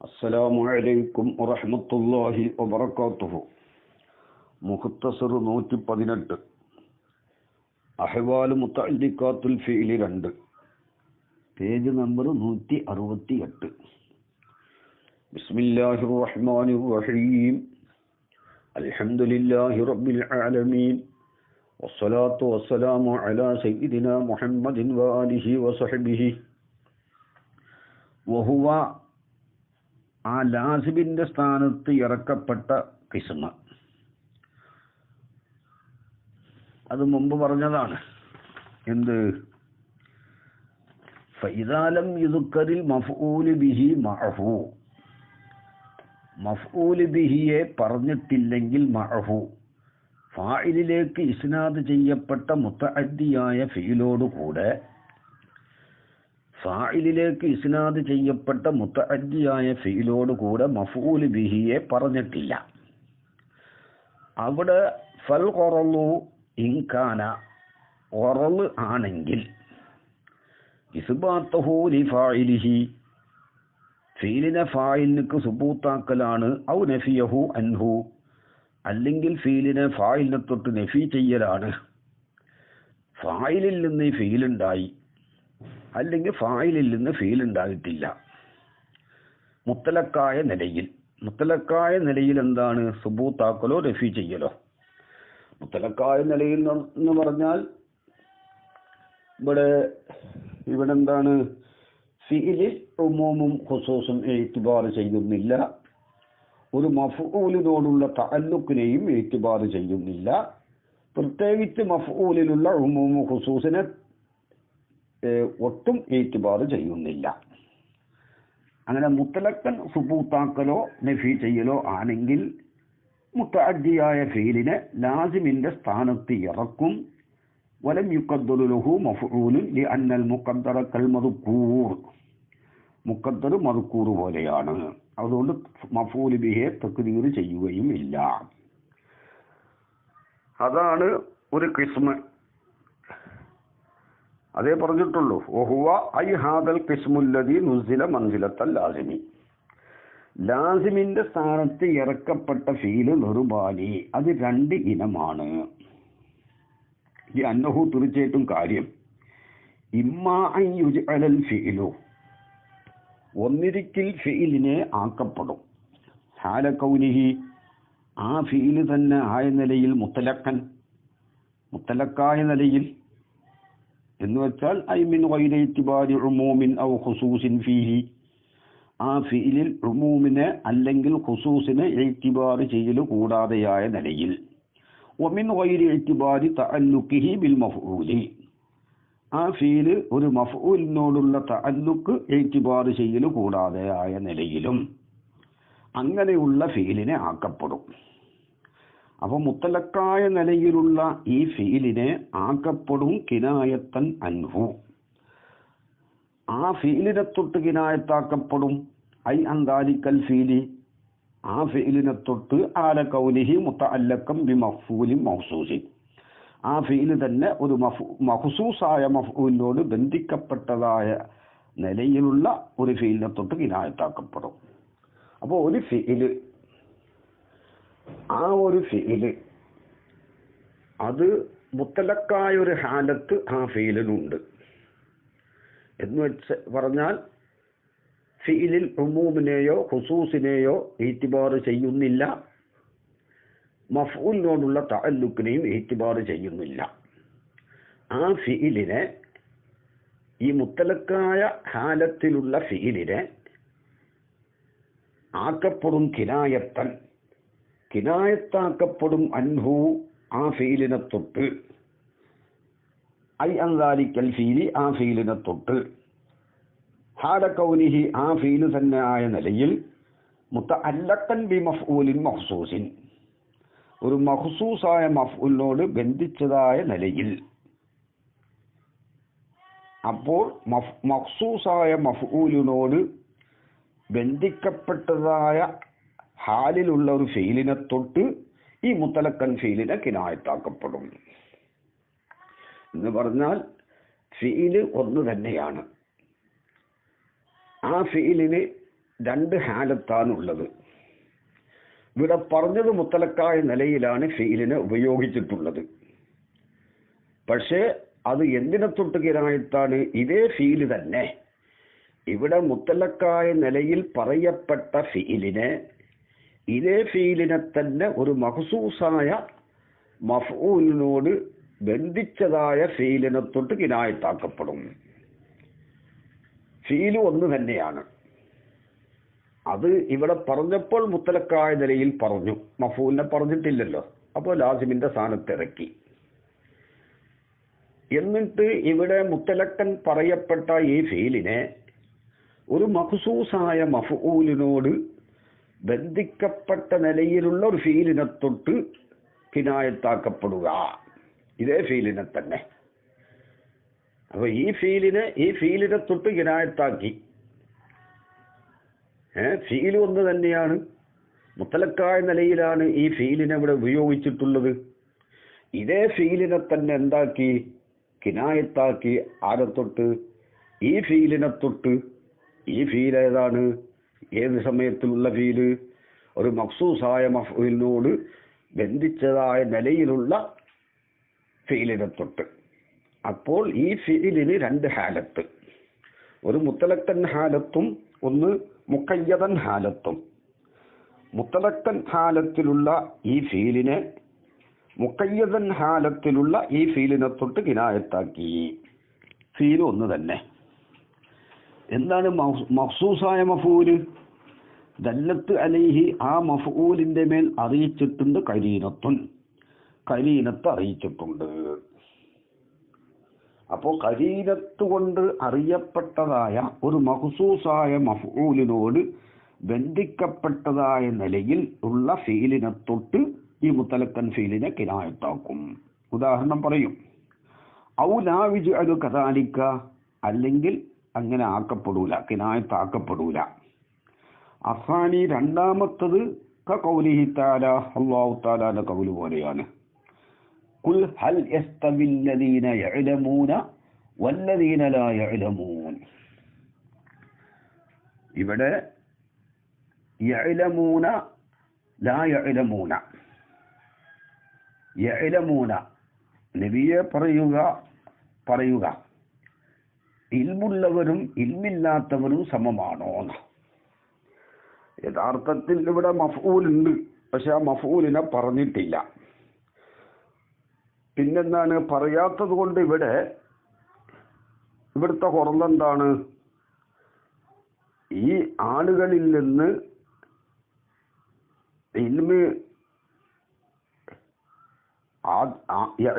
السلام عليكم ورحمة الله وبركاته മുഖത്തസർ നൂറ്റി പതിനെട്ട് അഹ്വാല് മുത്തല്ലിക്കാത്തുൽ ഫീലി രണ്ട് പേജ് നമ്പർ നൂറ്റി അറുപത്തി എട്ട് ബിസ്മില്ലാഹി റഹ്മാനി റഹീം അൽഹംദുലില്ലാഹി റബ്ബിൽ ആലമീൻ والصلاة والسلام على سيدنا محمد وآله وصحبه وهو ആ ലാസിബിന്റെ സ്ഥാനത്ത് ഇറക്കപ്പെട്ട കിസ്മ. അത് മുമ്പ് പറഞ്ഞതാണ്. എന്ത്? ഫൈദാലം യുദുക്കരിൽ മഫൂലി ബിഹി മഹു മഫൂലി ബിഹിയെ പറഞ്ഞിട്ടില്ലെങ്കിൽ മഹു ഫായിലേക്ക് ഇസ്നാദ് ചെയ്യപ്പെട്ട മുത്തഅദ്ദിയായ ഫീലോടുകൂടെ ഫായിലിലേക്ക് ഇസ്നാദ് ചെയ്യപ്പെട്ട മുത്തഅദ്ദിയായ ഫീലോടുകൂടെ മഫൂൽ ബിഹിയെ പറഞ്ഞിട്ടില്ല. അവിടെ ഫൽ കൊറലു ഇൻകാന ഒറൽ ആണെങ്കിൽ ഇസ്ബാത്തഹൂലി ഫായിലിഹി ഫീലിനെ ഫായിലിനക്ക് സുബൂത്താക്കലാണ് ഔ നഫിയഹു അൻഹു അല്ലെങ്കിൽ ഫീലിനെ ഫായിലിനെ തൊട്ട് നഫി ചെയ്യലാണ്. ഫായിലിൽ നിന്ന് ഈ ഫീലുണ്ടായി. അല്ലെങ്കിൽ ഫായിലിൽ നിന്ന് ഫീൽ ഉണ്ടായിട്ടില്ല. മുത്തലക്കായ നിലയിൽ. മുത്തലക്കായ നിലയിൽ എന്താണ്? സുബൂത്താക്കലോ റഫി ചെയ്യലോ. മുത്തലക്കായ നിലയിൽ എന്ന് പറഞ്ഞാൽ ഇവിടെ ഇവിടെ എന്താണ്? ഫീലിൽ ഉമൂമും ഖുസൂസും എഴുത്തുപാർ ചെയ്യുന്നില്ല. ഒരു മഫൂലിനോടുള്ള തഅല്ലുക്കിനെയും എഴുത്തുപാർ ചെയ്യുന്നില്ല. പ്രത്യേകിച്ച് മഫൂലിലുള്ള ഉമൂമു ഖുസൂസിനെ ഒട്ടും ഏറ്റുപാട് ചെയ്യുന്നില്ല. അങ്ങനെ മുത്തലക്കൻ സുബൂത്താക്കലോ നഫി ചെയ്യലോ ആണെങ്കിൽ മുത്തഅദ്ദിയായ ഫീലിനെ ലാസിമിന്റെ സ്ഥാനത്ത് ഇറക്കും. വലം യുക്കദ്ദുലുഹു മഫ്ഊലുൻ ലിഅന്നൽ മുഖദ്ദറ കൽ മദ്കൂർ മുഖദ്ദർ പോലെയാണ്. അതുകൊണ്ട് മഫൂൽ ബിഹെ തക്ദീർ ചെയ്യുകയും ഇല്ല. അതാണ് ഒരു കിസ്മ. അതേ പറഞ്ഞിട്ടുള്ളൂ. ഒഹുവ ഐ ഹാദൽ കിസ്മുല്ലതി നുസില മൻസിലത്തൽ ലാസിമി. ലാസിമിന്റെ സ്ഥാനത്ത് ഇറക്കപ്പെട്ട ഫീൽ നെറുബാലി അത് രണ്ട് ഇനമാണ്. ഈ അന്നഹു തീർച്ചയായിട്ടും കാര്യം. ഇമ്മാ അൽ ഫീലു. ഒന്നിരിക്കൽ ഫീലിനെ ആക്കപ്പെടും. ഹാല കൗനിഹി ആ ഫീൽ തന്നെ ആയ നിലയിൽ മുത്തലക്കൻ. മുത്തലക്കായ നിലയിൽ എന്ന് വെച്ചാൽ ഐ മിൻ വൈരത്തിബാരി റുമൂമിൻ ഔ ഖുസൂസിൻ ഫീഹി. ആ ഫീലിൽ റുമൂമിനെ അല്ലെങ്കിൽ ഖുസൂസിനെ എഴുത്തിബാർ ചെയ്യൽ കൂടാതെയായ നിലയിൽ. ഒമിൻ വൈരി എഴുത്തിബാരി തഅല്ലുക്കിഹി ബിൽ മഫ്ഊലി. ആ ഫീൽ ഒരു മഫ്ഊലിനോടുള്ള തഅല്ലുക്ക് എഴുത്തിബാർ ചെയ്യൽ കൂടാതെയായ നിലയിലും അങ്ങനെയുള്ള ഫീലിനെ ആക്കപ്പെടും. അപ്പൊ മുത്തലക്കായ നിലയിലുള്ള ഈ ഫീലിനെ ആക്കപ്പെടും കിനായത്തൻ അൻഹു. ആ ഫീലിനെ തൊട്ട് കിനായത്താക്കപ്പെടും. ഐ അന്താലിക്കൽ ഫീലി. ആ ഫീലിനെ തൊട്ട് ആല കൗലിഹി മുത്ത അല്ലക്കം ബി മഫൂലി മൗസൂസി. ആ ഫീൽ തന്നെ ഒരു മഫു മഹ്സൂസായ മഫൂലിനോട് ബന്ധിക്കപ്പെട്ടതായ നിലയിലുള്ള ഒരു ഫീലിനെ തൊട്ട് കിനായത്താക്കപ്പെടും. അപ്പോൾ ഒരു ഫീൽ ആ ഒരു ഫീൽ. അത് മുത്തലക്കായ ഒരു ഹാലത്ത് ആ ഫീലിനുണ്ട് എന്ന് വെച്ച് പറഞ്ഞാൽ ഫീലിൽ ഉമൂമിനെയോ ഹുസൂസിനെയോ ഈറ്റിബാർ ചെയ്യുന്നില്ല. മഫൂലിനോടുള്ള താലുക്കിനെയും ഈറ്റിബാർ ചെയ്യുന്നില്ല. ആ ഫീലിനെ ഈ മുത്തലക്കായ ഹാലത്തിലുള്ള ഫീലിനെ ആക്കപ്പെടും കിനായത്തൻ. കിനായത്താക്കപ്പെടും അൻഹു ആ ഫീലിനെ തൊട്ട്. ഐ അങ്കാലിക്കൽ ഫീലി ആ ഫീലിനെ തൊട്ട്. ഹാലക്കൗനിഹി ആ ഫീൽ തന്നെ ആയ നിലയിൽ മുത്ത അല്ലക്കൻ ബി മഫ്ഊലിൻ മഹ്സൂസിൻ. ഒരു മഹ്സൂസായ മഫ്ഊലിനോട് ബന്ധിച്ചതായ നിലയിൽ. അപ്പോൾ മഹ്സൂസായ മഫ്ഊലിനോട് ബന്ധിക്കപ്പെട്ടതായ ഹാലിലുള്ള ഒരു ഫെയിലിനെ തൊട്ട് ഈ മുത്തലക്കൻ ഫെയിലിനെ കിനായത്താക്കപ്പെടും. എന്ന് പറഞ്ഞാൽ ഫീൽ ഒന്ന് തന്നെയാണ്. ആ ഫീലിന് രണ്ട് ഹാലത്താണുള്ളത്. ഇവിടെ പറഞ്ഞത് മുത്തലക്കായ നിലയിലാണ് ഫീലിനെ ഉപയോഗിച്ചിട്ടുള്ളത്. പക്ഷേ അത് എന്തിനെ തൊട്ട് കിരായത്താണ് ഇതേ ഫീൽ തന്നെ. ഇവിടെ മുത്തലക്കായ നിലയിൽ പറയപ്പെട്ട ഫീലിനെ ഇതേ ഫീലിനെ തന്നെ ഒരു മഹസൂസായ മഫൂലിനോട് ബന്ധിച്ചതായ ഫീലിനെ തൊട്ട് കിനായത്താക്കപ്പെടും. ഫീൽ ഒന്ന് തന്നെയാണ്. അത് ഇവിടെ പറഞ്ഞപ്പോൾ മുത്തലക്കായ നിലയിൽ പറഞ്ഞു. മഫൂലിനെ പറഞ്ഞിട്ടില്ലല്ലോ. അപ്പോൾ ലാസിമിന്റെ സ്ഥാനത്ത് ഇറക്കി എന്നിട്ട് ഇവിടെ മുത്തലക്കൻ പറയപ്പെട്ട ഈ ഫീലിനെ ഒരു മഖസൂസായ മഫൂലിനോട് ബന്ധിക്കപ്പെട്ട നിലയിലുള്ള ഒരു ഫീലിനെ തൊട്ട് കിനായത്താക്കപ്പെടുക ഇതേ ഫീലിനെ തന്നെ. അപ്പൊ ഈ ഫീലിനെ ഈ ഫീലിനെ തൊട്ട് കിനായത്താക്കി ഏഹ് ഫീൽ ഒന്ന് തന്നെയാണ്. മുത്തലക്കായ നിലയിലാണ് ഈ ഫീലിനെ ഇവിടെ ഉപയോഗിച്ചിട്ടുള്ളത്. ഇതേ ഫീലിനെ തന്നെ എന്താക്കി? കിനായത്താക്കി ആരെ തൊട്ട്? ഈ ഫീലിനെ തൊട്ട്. ഈ ഫീൽ ഏതാണ്? ഏത് സമയത്തിലുള്ള ഫീൽ? ഒരു മക്സൂസായ മഫൂലിനോട് ബന്ധിച്ചതായ നിലയിലുള്ള ഫീലിനെ തൊട്ട്. അപ്പോൾ ഈ ഫീലിന് രണ്ട് ഹാലത്ത്. ഒരു മുത്തലക്കൻ ഹാലത്തും ഒന്ന് മുക്കയ്യതൻ ഹാലത്തും. മുത്തലക്കൻ ഹാലത്തിലുള്ള ഈ ഫീലിനെ മുക്കയ്യതൻ ഹാലത്തിലുള്ള ഈ ഫീലിനെ തൊട്ട് കിനായത്താക്കി. ഫീൽ ഒന്ന് തന്നെ. എന്താണ് മഹ്സൂസായ മഫൂൽ? ദല്ലത്ത് അലൈഹി ആ മഫൂലിന്റെ മേൽ അറിയിച്ചിട്ടുണ്ട് കരീനത്തുൻ. കരീനത്ത് അറിയിച്ചിട്ടുണ്ട്. അപ്പോൾ കരീനത്ത് കൊണ്ട് അറിയപ്പെട്ടതായ ഒരു മഹസൂസായ മഫൂലിനോട് ബന്ധിക്കപ്പെട്ടതായ നിലയിൽ ഉള്ള ഫീലിനെ തൊട്ട് ഈ മുത്തലക്കൻ ഫീലിനെ കിനായത്താക്കും. ഉദാഹരണം പറയും. ഔ ലാവിജ് അത് കഥാലിക്ക അല്ലെങ്കിൽ അങ്ങനെ ആക്കപ്പെടൂല കിനായത്ത് ആക്കപ്പെടൂല. അസാനി രണ്ടാമത്തത് കൗലിഹി താല അള്ളാഹു താലാന്റെ കൗൽ പോലെയാണ്. കുൽ ഹൽ ലാ ഇവിടെ ലാ നബിയെ പറയുക പറയുക. ഇൽമുള്ളവരും ഇൽമില്ലാത്തവരും സമമാണോ യഥാർത്ഥത്തിൽ ഇവിടെ മഫൂലുണ്ട് പക്ഷെ ആ മഫൂലിനെ പറഞ്ഞിട്ടില്ല. പിന്നെന്താണ്? പറയാത്തത് കൊണ്ട് ഇവിടെ ഇവിടുത്തെ കുറന്നെന്താണ് ഈ ആളുകളിൽ നിന്ന് ഇൽമ്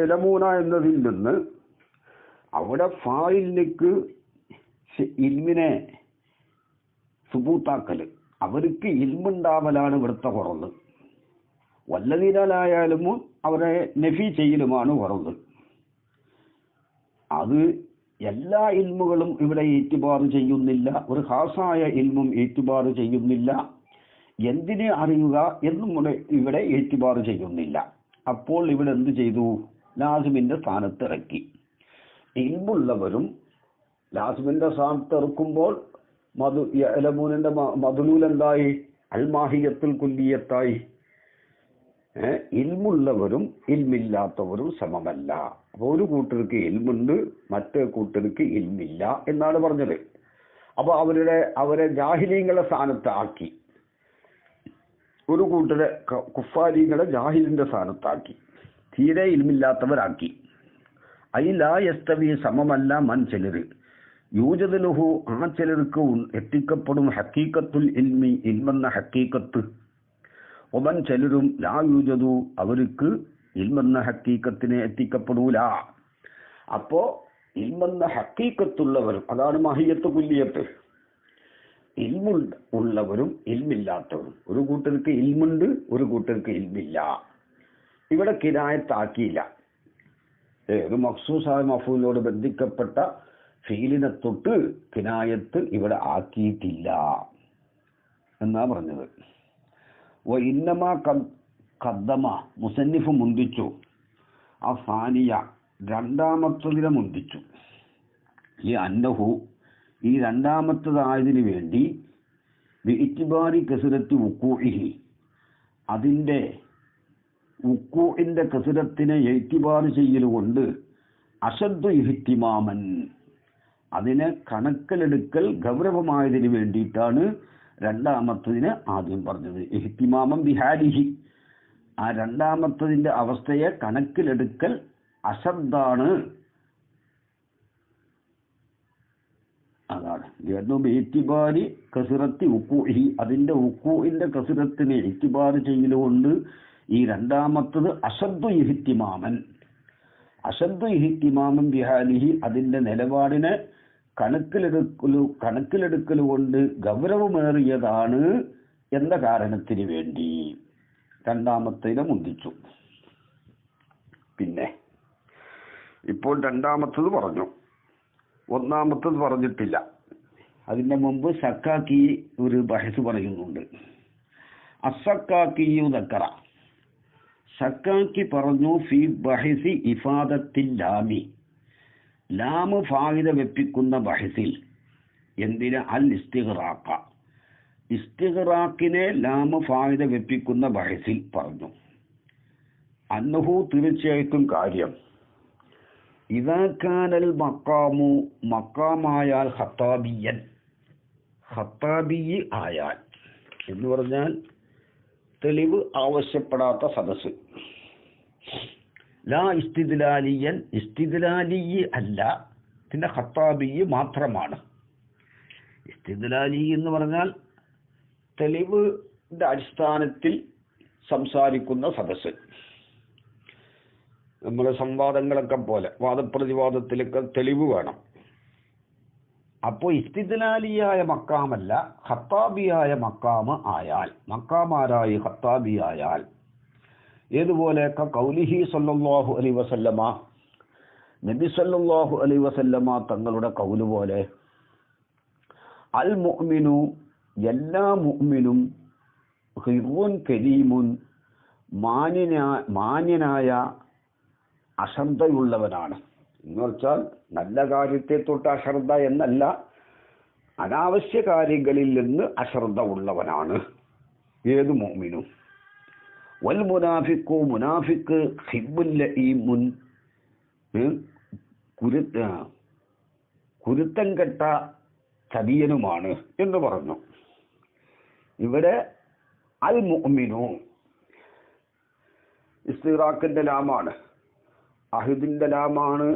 ഇലമൂന എന്നതിൽ നിന്ന് അവിടെ ഫായിലേക്ക് ഇൽമിനെ സുബൂത്താക്കൽ. അവർക്ക് ഇൽമുണ്ടാവലാണ് ഇവിടുത്തെ കുറവ് വല്ലതിനാലായാലും അവരെ നഫി ചെയ്യലുമാണ് കുറവ് അത് എല്ലാ ഇൽമുകളും ഇവിടെ ഏറ്റുപാറ് ചെയ്യുന്നില്ല. ഒരു ഹാസായ ഇൽമും ഏറ്റുപാറ് ചെയ്യുന്നില്ല. എന്തിനെ അറിയുക എന്നും ഇവിടെ ഏറ്റുപാറ് ചെയ്യുന്നില്ല. അപ്പോൾ ഇവിടെ എന്ത് ചെയ്തു? ലാസിമിന്റെ സ്ഥാനത്ത് ഇറക്കി. ഇൽമുള്ളവരും ലാസ്മിന്റെ സ്ഥാനത്ത് ഇറക്കുമ്പോൾ മധു എലമൂനിന്റെ മധുലൂൽ എന്തായി അൽമാഹിയത്തിൽ കുല്ലിയത്തായി. ഇൽമുള്ളവരും ഇൽമില്ലാത്തവരും സമമല്ല. അപ്പൊ ഒരു കൂട്ടർക്ക് ഇൽമുണ്ട് മറ്റേ കൂട്ടർക്ക് ഇൽമില്ല എന്നാണ് പറഞ്ഞത്. അപ്പൊ അവരുടെ അവരെ ജാഹിലീങ്ങളെ സ്ഥാനത്താക്കി. ഒരു കൂട്ടരെ കുഫാരിങ്ങളെ ജാഹിലിന്റെ സ്ഥാനത്താക്കി. തീരെ ഇൽമില്ലാത്തവരാക്കി. അയിലാ യസ്തവി സമമല്ല മൻ ചിലര് ലുഹു ആ ചിലർക്ക് എത്തിക്കപ്പെടും ഹക്കീക്കത്തുൽ ഇൽമി ഇൽമെന്ന ഹക്കീക്കത്ത്. ഒമൻ ചിലരും ലാ യൂജതു അവർക്ക് ഇൽമെന്ന ഹക്കീക്കത്തിനെ എത്തിക്കപ്പെടൂല. അപ്പോ ഇൽമെന്ന ഹക്കീക്കത്തുള്ളവർ അതാണ് മഹിയത്ത് കുല്ലിയത്ത്. ഇൽമു ഉള്ളവരും ഇൽമില്ലാത്തവരും. ഒരു കൂട്ടർക്ക് ഇൽമുണ്ട് ഒരു കൂട്ടർക്ക് ഇൽമില്ല. ഇവിടെ കിരായത്താക്കിയില്ല. ഒരു മഖ്സൂസായ മഫൂലിനോട് ബന്ധിക്കപ്പെട്ട ഫീലിനെ തൊട്ട് കിനായത്ത് ഇവിടെ ആക്കിയിട്ടില്ല എന്നാ പറഞ്ഞത്. ഇന്നമാ കദ്ദമ മുസന്നിഫ് മുന്തിച്ചു. ആ സാനിയ രണ്ടാമത്തതിനെ മുന്തിച്ചു. ഈ അന്നഹു ഈ രണ്ടാമത്തതായതിനു വേണ്ടി ഇറ്റിബാരി കസുരത്തി ഉക്കൂഹി അതിന്റെ ഉക്കൂഇന്റെ കസുരത്തിനെ എഴുത്തിപാട് ചെയ്യലുകൊണ്ട് അശദ്ദു ഇഹിത്തിമാമൻ അതിനെ കണക്കിലെടുക്കൽ ഗൗരവമായതിന് വേണ്ടിയിട്ടാണ് രണ്ടാമത്തതിന് ആദ്യം പറഞ്ഞത്. ഇഹിത്തിമാമം ബിഹാരിഹി. ആ രണ്ടാമത്തതിന്റെ അവസ്ഥയെ കണക്കിലെടുക്കൽ അശബ്ദാണ് അതാണ്. ഏറ്റുബാരി കസുറത്തി ഉക്കൂഹി അതിന്റെ ഉക്കുവിന്റെ കസുരത്തിന് എത്തിബാർ ചെയ്യലുകൊണ്ട് ഈ രണ്ടാമത്തത് അശബ്ദു ഇഹിത്തിമാമൻ അശബ്ദു ഇഹിത്തിമാമൻ ബിഹാലിഹി അതിന്റെ നിലപാടിനെ കണക്കിലെടുക്കലു കണക്കിലെടുക്കൽ കൊണ്ട് ഗൗരവമേറിയതാണ് എന്ന കാരണത്തിന് വേണ്ടി രണ്ടാമത്തേനെ മുന്തിച്ചു പിന്നെ ഇപ്പോൾ രണ്ടാമത്തത് പറഞ്ഞു. ഒന്നാമത്തത് പറഞ്ഞിട്ടില്ല. അതിന്റെ മുമ്പ് സക്കാക്കി ഒരു ബഹസ് പറയുന്നുണ്ട്. അസക്കാക്കിയു ദക്കറ. സക്കാക്കി പറഞ്ഞു ഫി ബഹിസി ഇഫാദത്തിൽ ലാമി. ലാമ് ഫാഹിദ വെപ്പിക്കുന്ന ബഹിസിൽ എന്തിന്? അൽ ഇസ്തിഹറാക്ക ഇസ്തിഹറാക്കിനെ ലാമ് ഫാഹിദ വെപ്പിക്കുന്ന ബഹിസിൽ പറഞ്ഞു. അന്നഹു തീർച്ചയായിട്ടും കാര്യം. ഇതാക്കാനൽ മക്കാമു മക്കാമായാൽ ഹത്താബിയൻ ഹത്താബിയി ആയാൽ എന്ന് പറഞ്ഞാൽ തെളിവ് ആവശ്യപ്പെടാത്ത സദസ്സ്. ലാ ഇസ്തിദ്ലാലിയൻ ഇസ്തിദ്ലാലി അല്ല പിന്നെ ഖത്താബി മാത്രമാണ്. ഇസ്തിദ്ലാലി എന്ന് പറഞ്ഞാൽ തെളിവിന്റെ അടിസ്ഥാനത്തിൽ സംസാരിക്കുന്ന സദസ്സ്. നമ്മുടെ സംവാദങ്ങളൊക്കെ പോലെ വാദപ്രതിവാദത്തിലൊക്കെ തെളിവ് വേണം. അപ്പോൾ ഇസ്തിദ്ലാലിയായ മക്കാമല്ല ഹത്താബിയായ മക്കാമ് ആയാൽ മക്കാമാരായി ഹത്താബിയായാൽ ഏതുപോലെയൊക്കെ കൗലിഹി സല്ലല്ലാഹു അലൈ വസല്ലമ നബി സല്ലല്ലാഹു അലൈ വസല്ലമ തങ്ങളുടെ കൗൽ പോലെ അൽ മുഅ്മിനു എല്ലാ മുഅ്മിനും ഹിറുൻ കരീമുൻ മാന്യനായ മാന്യനായ അശ്രദ്ധയുള്ളവനാണ് എന്ന് വെച്ചാൽ നല്ല കാര്യത്തെ തൊട്ട് അശ്രദ്ധ എന്നല്ല അനാവശ്യ കാര്യങ്ങളിൽ നിന്ന് അശ്രദ്ധ ഉള്ളവനാണ് ഏത് മോമിനും. വൽ മുനാഫിക്കു മുനാഫിക്ക് ഹിബുല്ല ഈ മുൻ കുരു കുരുത്തം കെട്ട ചതിയനുമാണ് എന്ന് പറഞ്ഞു. ഇവിടെ അൽ മുഅ്മിനു ഇസ്തിറാഖിന്റെ ലാമാണ് അഹിദിന്റെ ലാമാണ്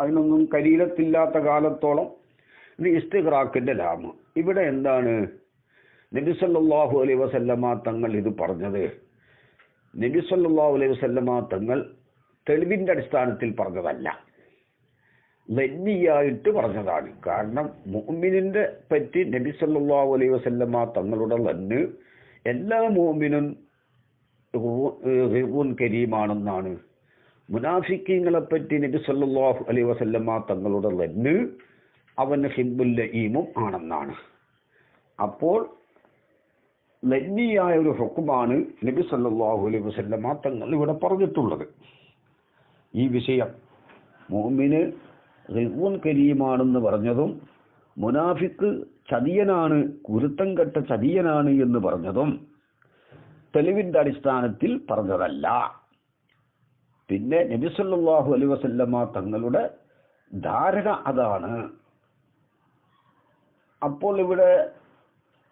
അതിനൊന്നും കരീരത്തില്ലാത്ത കാലത്തോളം ഇത് ഇസ്തിഖ്റാഖിന്റെ ലാമ. ഇവിടെ എന്താണ് നബി സല്ലല്ലാഹു അലൈഹി വസല്ലമ തങ്ങൾ ഇത് പറഞ്ഞത്? നബി സല്ലല്ലാഹു അലൈഹി വസല്ലമ തങ്ങൾ തെളിവിന്റെ അടിസ്ഥാനത്തിൽ പറഞ്ഞതല്ല. ലന്നിയായിട്ട് പറഞ്ഞതാണ്. കാരണം മുഅ്മിനിന്റെ പറ്റി നബി സല്ലല്ലാഹു അലൈഹി വസല്ലമ തങ്ങളുടെ ലന്ന് എല്ലാ ഹിബുൻ കരീമാണെന്നാണ്. മുനാഫിക്കീങ്ങളെ പറ്റി നബി സല്ലല്ലാഹു അലൈഹി വസല്ലമ തങ്ങളുടെ ലന്ന് അവന് ഹിബുൽ ലഈമും ആണെന്നാണ്. അപ്പോൾ ലന്നിയായ ഒരു ഹുക്കുമാണ് നബി സല്ലല്ലാഹു അലൈഹി വസല്ലമ തങ്ങൾ ഇവിടെ പറഞ്ഞിട്ടുള്ളത്. ഈ വിഷയം മുഅ്മിന് റിവൂൻ കരീമാണെന്ന് പറഞ്ഞതും മുനാഫിക്ക് ചതിയനാണ് കുരുത്തം കെട്ട ചതിയനാണ് എന്ന് പറഞ്ഞതും തെളിവിന്റെ അടിസ്ഥാനത്തിൽ പറഞ്ഞതല്ല. പിന്നെ നബി സല്ലല്ലാഹു അലൈഹി വസല്ലമ തങ്ങളുടെ ധാരണ അതാണ്. അപ്പോൾ ഇവിടെ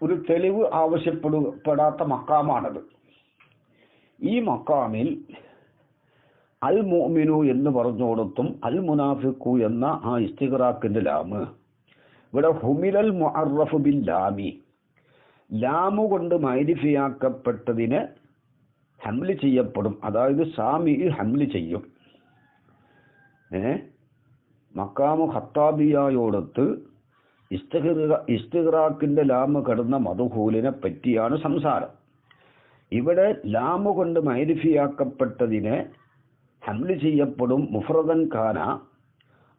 ഒരു തെളിവ് ആവശ്യപ്പെടുപ്പെടാത്ത മക്കാമാണത്. ഈ മക്കാമിൽ അൽ മോമിനു എന്ന് പറഞ്ഞോടത്തും അൽ മുനാഫിഖു എന്ന ആ ഇസ്തിഖറാക്കിന്റെ ലാമ്. ഇവിടെ ഹുമിലൽ മുഅറഫ് ബിൽ ലാമി. ലാമു കൊണ്ട് മൈരിഫിയാക്കപ്പെട്ടതിന് ഹംൽ ചെയ്യപ്പെടും. അതായത് സാമി ഹംൽ ചെയ്യും. ഏ? മക്കാമു ഹത്താബിയായോടത്ത് ഇസ്തിഖറാക്കിന്റെ ലാമ് കടന്ന മധുഹൂലിനെ പറ്റിയാണ് സംസാരം. ഇവിടെ ലാമു കൊണ്ട് മൈരിഫിയാക്കപ്പെട്ടതിനെ ഹംൽ ചെയ്യപ്പെടും മുഫ്രദൻ ഖാന.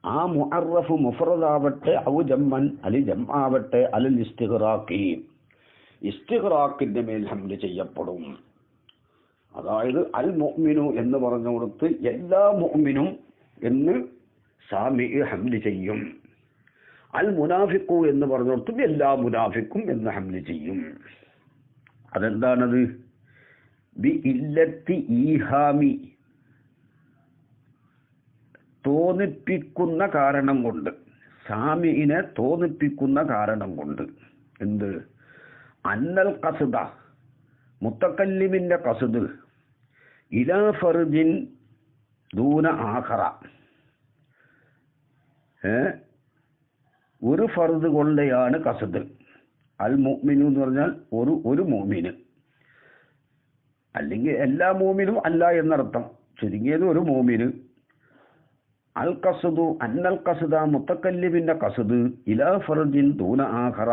ആ മുഅറഫ് മുഫ്രദാവട്ടെ ഔ ജമ്മൻ അലി ജമ്മാവട്ടെ അലിൽ ഇസ്തിഖറാക്കി ഇസ്തിഖറാക്കിന്റെ മേൽ ഹംൽ ചെയ്യപ്പെടും. അതായത് അൽ മൊഹ്മിനു എന്ന് പറഞ്ഞു കൊടുത്ത് എല്ലാ മൊഹ്മിനും എന്ന് സാമി ഹംൽ ചെയ്യും. അൽ മുനാഫിക്കു എന്ന് പറഞ്ഞു കൊടുത്തും എല്ലാ മുനാഫിക്കും എന്ന് ഹംലി ചെയ്യും. അതെന്താണത്? ബി ഇല്ലത്തി ഈഹാമി. തോന്നിപ്പിക്കുന്ന കാരണം കൊണ്ട്. സാമിനെ തോന്നിപ്പിക്കുന്ന കാരണം കൊണ്ട്. എന്ത്? അന്നൽ കസുദ മുത്തക്കല്ലിമിന്റെ കസുദ് ഇലാ ഫർജിൻ ദൂന ആഹറ ഒരു ഫർദ് കൊള്ളയാണ് കസദ്. അൽ മോമിനു എന്ന് പറഞ്ഞാൽ ഒരു ഒരു മോമിന് അല്ലെങ്കിൽ എല്ലാ മോമിനും അല്ല എന്നർത്ഥം. ചുരുങ്ങിയത് ഒരു മോമിന് അൽ കസദു അന്നൽ കസദ മുത്തക്കല്ലിമിന്റെ കസദ് ഇലാ ഫർജിൻ ദൂന ആഹറ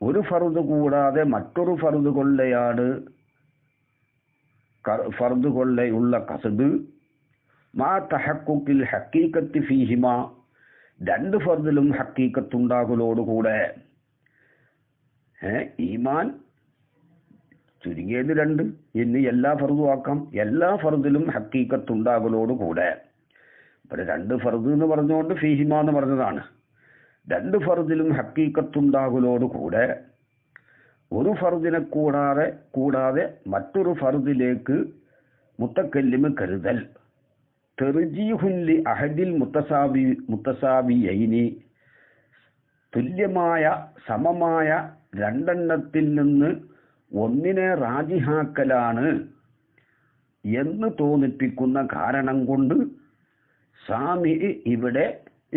ഒരു ഫറുദ് കൂടാതെ മറ്റൊരു ഫറുദ് കൊള്ളയാണ് ഫർദ് കൊള്ളയുള്ള കസദ് മാ തഹക്കുക്കിൽ ഹക്കീക്കത്ത് ഫീഹിമ രണ്ട് ഫർദിലും ഹക്കീക്കത്തുണ്ടാകലോടുകൂടെ. ഈമാൻ ചുരുങ്ങിയത് രണ്ട് ഇന്ന് എല്ലാ ഫർദും ആക്കാം എല്ലാ ഫർദിലും ഹക്കീക്കത്തുണ്ടാകലോടുകൂടെ. ഇവിടെ രണ്ട് ഫർദ് എന്ന് പറഞ്ഞുകൊണ്ട് ഫീഹിമ എന്ന് പറഞ്ഞതാണ്. രണ്ട് ഫർദിലും ഹക്കീക്കത്തുണ്ടാകലോടുകൂടെ. ഒരു ഫർദിനെ കൂടാതെ കൂടാതെ മറ്റൊരു ഫർദിലേക്ക് മുത്തക്കല്ലിമ് കരുതൽ. തെറുജീഹുല്ലി അഹദിൽ മുത്തസാബി മുത്തസാബിയൈനി തുല്യമായ സമമായ രണ്ടെണ്ണത്തിൽ നിന്ന് ഒന്നിനെ റാജിഹാക്കലാണ് എന്ന് തോന്നിപ്പിക്കുന്ന കാരണം കൊണ്ട് സാമി ഇവിടെ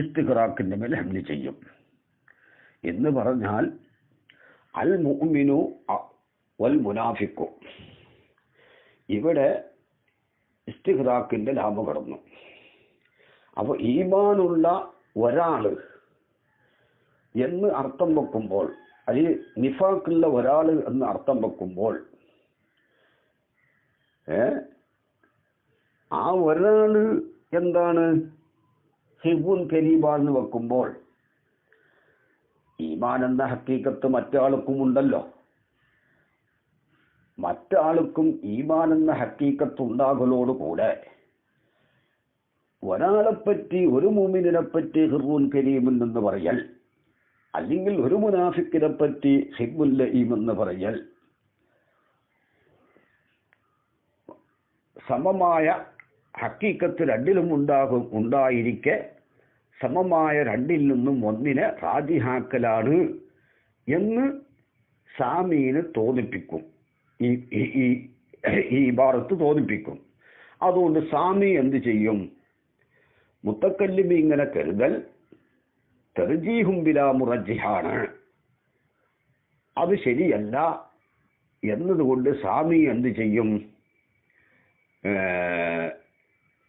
ഇസ്തിഖറാക്കിന്റെ മേൽ ഹംലി ചെയ്യും. എന്ന് പറഞ്ഞാൽ അൽ മുഅ്മിനു വൽ മുനാഫിക്കു ഇവിടെ ഇസ്തിഖ്റാഖിന്റെ ലാഭം കടന്നു. അപ്പോൾ ഈമാനുള്ള ഒരാൾ എന്ന് അർത്ഥം വെക്കുമ്പോൾ അതിൽ നിഫാക്കുള്ള ഒരാൾ എന്ന് അർത്ഥം വെക്കുമ്പോൾ ഏ ആ ഒരാൾ എന്താണ്? ഹിബുൻ കരീബ എന്ന് വെക്കുമ്പോൾ ഈമാൻ എന്ന ഹക്കീക്കത്ത് മറ്റാൾക്കും ഉണ്ടല്ലോ മറ്റാൾക്കും ഈമാൻ എന്ന ഹക്കീക്കത്ത് ഉണ്ടാകലോടുകൂടെ ഒരാളെപ്പറ്റി ഒരു മൂമിനെ പറ്റി ഹിർബുൻ കരീമിൻ എന്ന് പറയൽ അല്ലെങ്കിൽ ഒരു മുനാഫിക്കിനെ പറ്റി ഹിബുൽ എന്ന് പറയൽ സമമായ ഹക്കീക്കത്ത് രണ്ടിലും ഉണ്ടാകും ഉണ്ടായിരിക്കെ സമമായ രണ്ടിൽ നിന്നും ഒന്നിനെ റാജിഹാക്കലാണ് എന്ന് സാമീന് തോന്നിപ്പിക്കും. ഈ ഈ- ഈ ഇബാറത്ത് തോന്നിപ്പിക്കും. അതുകൊണ്ട് സാമി എന്ത് ചെയ്യും? മുത്തക്കല്ലിമി ഇങ്ങനെ കരുതൽ തെർജീഹുംബില മുറജിഹാണ് അത് ശരിയല്ല എന്നതുകൊണ്ട് സാമി എന്ത് ചെയ്യും?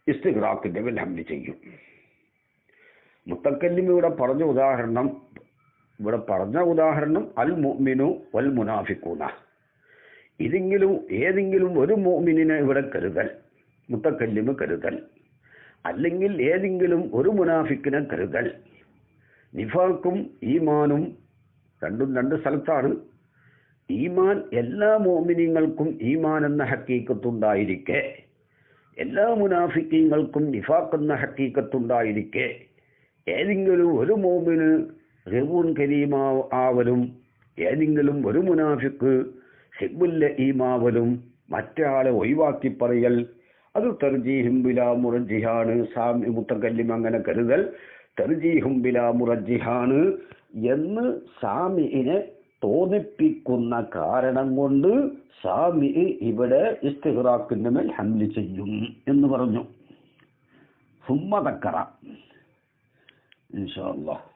ഇസ്തിഖ്റാഖിന്റെ മേൽ ഹംലി ചെയ്യും. മുത്തക്കല്ലിമി ഇവിടെ പറഞ്ഞ ഉദാഹരണം ഇവിടെ പറഞ്ഞ ഉദാഹരണം അൽ മുഅ്മിനു വൽ മുനാഫിക്കൂന ഇതെങ്കിലും ഏതെങ്കിലും ഒരു മോമിനെ ഇവിടെ കരുതൽ മുത്തക്കല്ലിമ് കരുതൽ. അല്ലെങ്കിൽ ഏതെങ്കിലും ഒരു മുനാഫിക്കിനെ കരുതൽ. നിഫാക്കും ഈമാനും രണ്ടും രണ്ട് സ്ഥലത്താണ്. ഈമാൻ എല്ലാ മോമിനിങ്ങൾക്കും ഈമാൻ എന്ന ഹക്കീക്കത്തുണ്ടായിരിക്കെ. എല്ലാ മുനാഫിക്കീങ്ങൾക്കും നിഫാഖ് ഹക്കീക്കത്തുണ്ടായിരിക്കെ. ഏതെങ്കിലും ഒരു മോമിന് റിബൂൺ കരീമാ ആവലും ഏതെങ്കിലും ഒരു മുനാഫിക്ക് ഹിബുല്ല ഈമാവലും മറ്റാളെ ഒഴിവാക്കി പറയൽ അത് തെർജീഹും ബിലാ മുറജിഹാണ് സാമി മുത്തക്കല്ലിം അങ്ങനെ കരുതൽ തെർജീഹും ബിലാ മുറജിഹാണ് എന്ന് സാമിനെ തോന്നിപ്പിക്കുന്ന കാരണം കൊണ്ട് സാമി ഇവിടെ ഇസ്തിഹ്റാഖിന്റെ മേൽ ഹംലി ചെയ്യും എന്ന് പറഞ്ഞു. സുമ്മ InshaAllah.